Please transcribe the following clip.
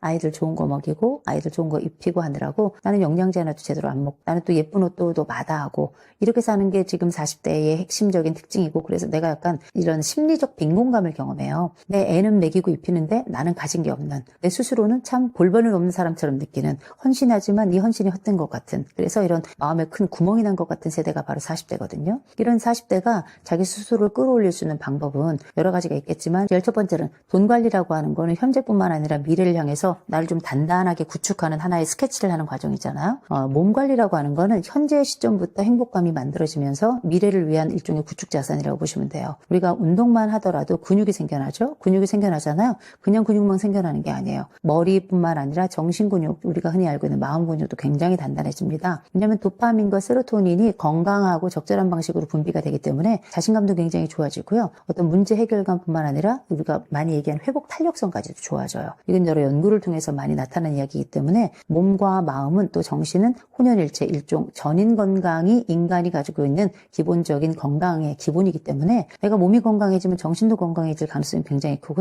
아이들 좋은 거 먹이고 아이들 좋은 거 입히고 하느라고 나는 영양제 하나도 제대로 안 먹고 나는 또 예쁜 옷도 또 마다하고 이렇게 사는 게 지금 40대의 핵심적인 특징이고 그래서 내가 약간 이런 심리적 빈곤감을 경험해요. 내 애는 먹이고 입히는데 나는 가진 게 없는 내 스스로는 참 볼번을 없는 사람처럼 느끼는 헌신하지만 이 헌신이 헛된 것 같은 그래서 이런 마음에 큰 구멍이 난 것 같은 세대가 바로 40대거든요. 이런 40대가 자기 스스로를 끌어올릴 수 있는 방법은 여러 가지가 있겠지만 제일 첫 번째는 돈 관리라고 하는 거는 현재뿐만 아니라 미래를 향해서 나를 좀 단단하게 구축하는 하나의 스케치를 하는 과정이잖아요. 어, 몸 관리라고 하는 거는 현재 시점부터 행복감이 만들어지면서 미래를 위한 일종의 구축 자산이라고 보시면 돼요. 우리가 운동만 하더라도 근육이 생겨나죠. 근육이 생겨나잖아요. 그냥 근육만 생겨나는 게 아니에요. 머리뿐만 아니라 정신 근육, 우리가 흔히 알고 있는 마음 근육도 굉장히 단단해집니다. 왜냐하면 도파민과 세로토닌이 건강하고 적절한 방식으로 분비가 되기 때문에 자신감도 굉장히 좋아지고요. 어떤 문제 해결감뿐만 아니라 우리가 많이 얘기하는 회복 탄력성까지도 좋아져요. 이건 여러 연구를 통해서 많이 나타난 이야기이기 때문에 몸과 마음은 또 정신은 혼연일체 일종 전인 건강이 인간이 가지고 있는 기본적인 건강의 기본이기 때문에 내가 몸이 건강해지면 정신도 건강해질 가능성이 굉장히 크고요.